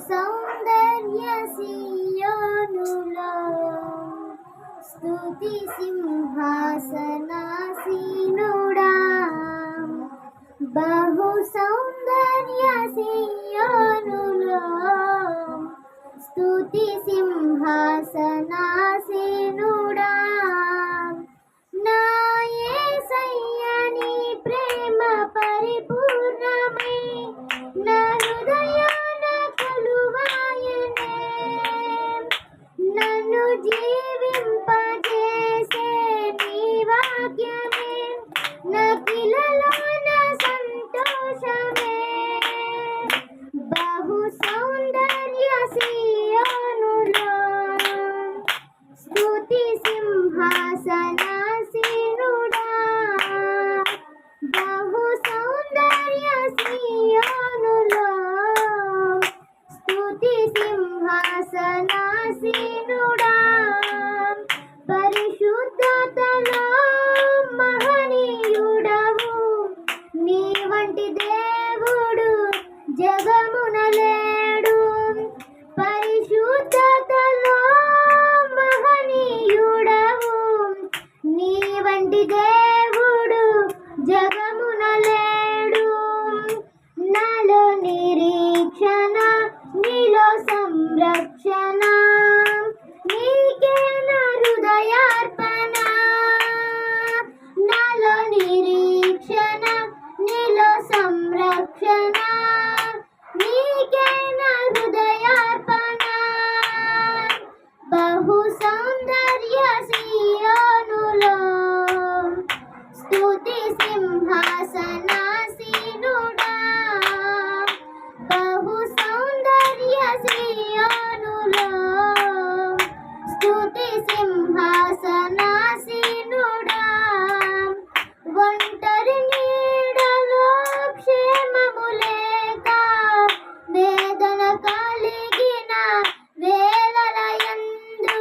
సౌందర్య సియోనులో స్తుతి సింహాసనాసీనుడా బహు సౌందర్య సియోనులో స్తుతి సింహాసనాసీనుడా నా ఏ నీ ప్రేమ పరిపూ నన్ను జీవింపజేసే నీ వాక్యమే నకిలలోన సంతోషమే బహు సౌందర్య సియోనులో స్తుతి సింహాసనాసీనుడా బహు సౌందర్య సియోనులో స్తుతి సింహాసనాసీనుడా జగమున లేడు. నాలో నిరీక్షణ నీలో సంరక్షణ. నీకే నా హృదయార్పణ. నాలో నిరీక్షణ నీలో సంరక్షణ. నీకే నా హృదయార్పణ. బహు సౌందర్య సియోనులో స్తుతి సింహాసనాసీనుడా బహు సౌందర్య సియోనులో స్తుతి సింహాసనాసీనుడా ఒంటరి నీడలో క్షేమము లేక వేదన కలిగిన వేలలయందు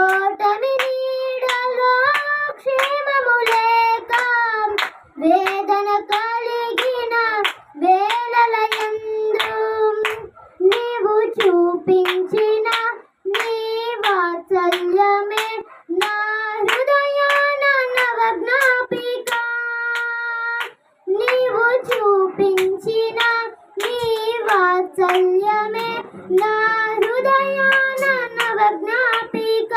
ఓటమి నీడలో క్షేమము లేక వేదన కలిగిన వేలలయందు నీవు చూపించిన నీ వాత్సల్యమే నా హృదయాన నవజ్ఞాపిక నీవు చూపించిన నీ వాత్సల్యమే నా హృదయాన నవజ్ఞాపిక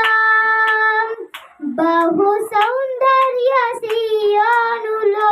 బహు సౌందర్య సియోనులో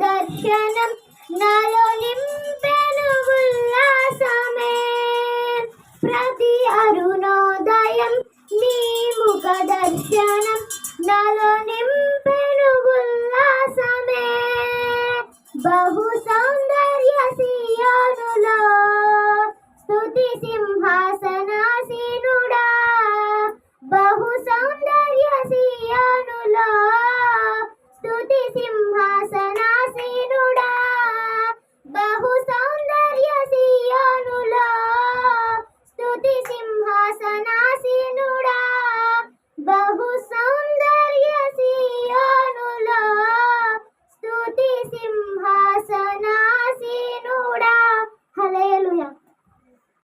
దర్శనం నాలో నింపెను ఉల్లాసమే ప్రతి అరుణోదయం నీ ముఖ దర్శనం నాలో Babu